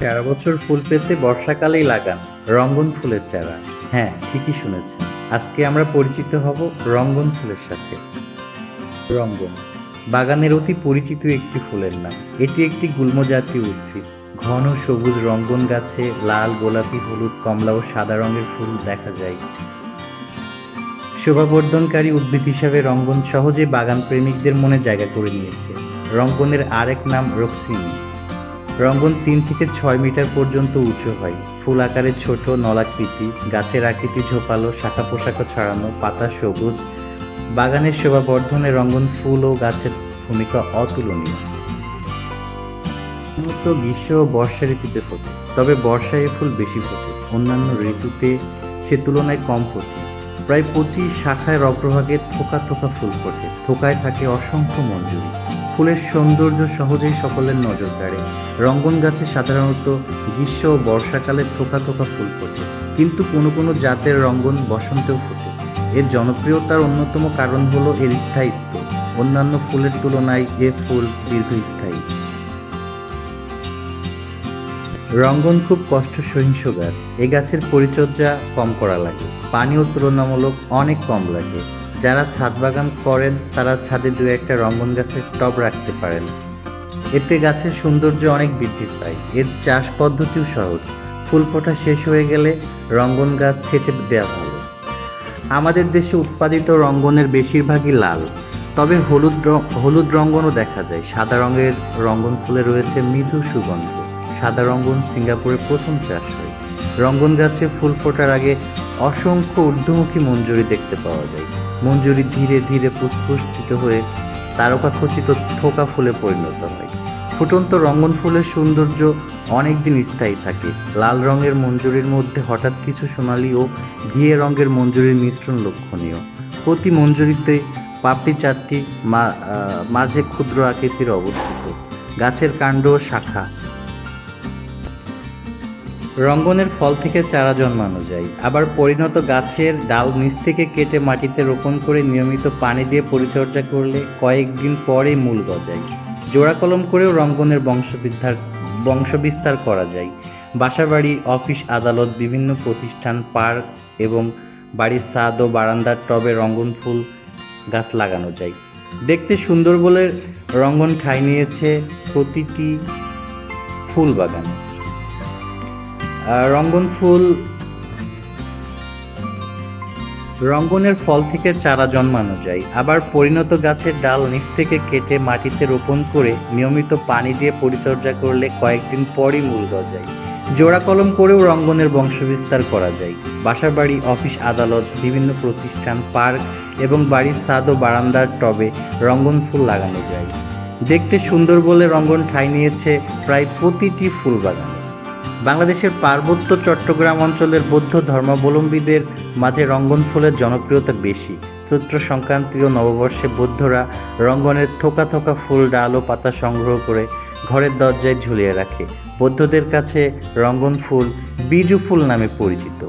চারা বছর ফুল পেতে বর্ষাকালেই লাগান রঙ্গন ফুলের চারা। হ্যাঁ ঠিকই শুনেছেন। আজকে আমরা পরিচিত হব রঙ্গন ফুলের সাথে। রঙ্গন, বাগানের অতি পরিচিত একটি ফুলের নাম। এটি একটি গুল্ম জাতীয় উদ্ভিদ। ঘন সবুজ রঙ্গন গাছে লাল, গোলাপি, হলুদ, কমলা ও সাদা রঙের ফুল দেখা যায়। শোভাবর্ধনকারী উদ্ভিদ হিসাবে রঙ্গন সহজে বাগান প্রেমিকদের মনে জায়গা করে নিয়েছে। রঙ্গনের আরেক নাম রক্সিনী। রঙ্গন তিন থেকে ছয় মিটার পর্যন্ত উঁচু হয়। ফুল আকারে ছোট নলাকৃতি গাছের আকৃতি ঝোপালো, শাখা পোশাকও ছড়ানো, পাতা সবুজ। বাগানের শোভা বর্ধনে রঙ্গন ফুল ও গাছের ভূমিকা অতুলনীয়। মূলত গ্রীষ্ম ও বর্ষা ঋতুতে ফোটে, তবে বর্ষায় ফুল বেশি ফোটে। অন্যান্য ঋতুতে সে তুলনায় কম ফোটে। প্রায় প্রতি শাখায় রগ্রভাগে থোকা থোকা ফুল ফোটে। থোকায় থাকে অসংখ্য মঞ্জুরি। ফুলের সৌন্দর্য সহজেই সকলের নজর কাড়ে। রঙ্গন গাছে সাধারণত গ্রীষ্ম ও বর্ষাকালে থোকা থোকা ফুল ফোটে, কিন্তু কোনো কোনো জাতের রঙ্গন বসন্তেও ফোটে। এর জনপ্রিয়তার অন্যতম কারণ হলো এর স্থায়িত্ব। অন্যান্য ফুলের তুলনায় এ ফুল দীর্ঘস্থায়ী। রঙ্গন খুব কষ্ট সহিংস গাছ। এ গাছের পরিচর্যা কম করা লাগে। পানিও তুলনামূলক অনেক কম লাগে। যারা ছাদ বাগান করেন, তারা ছাদে দু একটা রঙ্গন গাছের টব রাখতে পারেন। এতে গাছের সৌন্দর্য অনেক বৃদ্ধি পায়। এর চাষ পদ্ধতিও সহজ। ফুল ফোটা শেষ হয়ে গেলে রঙ্গন গাছ ছেটে দেওয়া ভালো। আমাদের দেশে উৎপাদিত রঙ্গনের বেশিরভাগই লাল। তবে হলুদ হলুদ রঙ্গনও দেখা যায়। সাদা রঙের রঙ্গন ফুলে রয়েছে মৃদু সুগন্ধ। সাদা রঙ্গন সিঙ্গাপুরে প্রথম চাষ হয়। রঙ্গন গাছে ফুল ফোটার আগে অসংখ্য ঊর্ধ্বমুখী মঞ্জুরি দেখতে পাওয়া যায়। মঞ্জুরি ধীরে ধীরে পুষ্পুষ্টিত হয়ে তারকাখচিত থোকা ফুলে পরিণত হয়। ফুটন্ত রঙ্গন ফুলের সৌন্দর্য অনেক দিন স্থায়ী থাকে। লাল রঙের মঞ্জুরির মধ্যে হঠাৎ কিছু সোনালি ও ঘিয়ে রঙের মঞ্জুরির মিশ্রণ লক্ষণীয়। প্রতি মঞ্জুরিতে পাপড়ি চারটি মাঝে ক্ষুদ্র আকৃতির অবস্থিত। গাছের কাণ্ড ও শাখা রঙ্গনের ফল থেকে চারা জন্মানো যায়। আবার পরিণত গাছের ডাল নিচ থেকে কেটে মাটিতে রোপণ করে নিয়মিত পানি দিয়ে পরিচর্যা করলে কয়েকদিন পরেই মূল গজায়। জোড়া কলম করেও রঙ্গনের বংশবিস্তার বংশবিস্তার করা যায়। বাসাবাড়ি, অফিস আদালত, বিভিন্ন প্রতিষ্ঠান, পার্ক এবং বাড়ির ছাদ ও বারান্দার টবে রঙ্গন ফুল গাছ লাগানো যায়। দেখতে সুন্দর বলে রঙ্গন ঠাঁই নিয়েছে প্রতিটি ফুল বাগানে রঙ্গন ফুল, রঙ্গনের ফল থেকে চারা জন্মানো যায়। আবার পরিণত গাছের ডাল নিচ থেকে কেটে মাটিতে রোপণ করে নিয়মিত পানি দিয়ে পরিচর্যা করলে কয়েকদিন পরই মূল গজায়। জোড়া কলম করেও রঙ্গনের বংশবিস্তার করা যায়। বাসার বাড়ি, অফিস, আদালত, বিভিন্ন প্রতিষ্ঠান, পার্ক এবং বাড়ির ছাদ ও বারান্দার টবে রঙ্গন ফুল লাগানো যায়। দেখতে সুন্দর বলে রঙ্গন ঠাঁই নিয়েছে প্রায় প্রতিটি ফুল বাগানে বাংলাদেশের পার্বত্য চট্টগ্রাম অঞ্চলের বৌদ্ধ ধর্মাবলম্বীদের মাঝে রঙ্গন ফুলের জনপ্রিয়তা বেশি। চৈত্র সংক্রান্তি ও নববর্ষে বৌদ্ধরা রঙ্গনের থোকা থোকা ফুল, ডাল ও পাতা সংগ্রহ করে ঘরের দরজায় ঝুলিয়ে রাখে। বৌদ্ধদের কাছে রঙ্গন ফুল, বিজু ফুল নামে পরিচিত।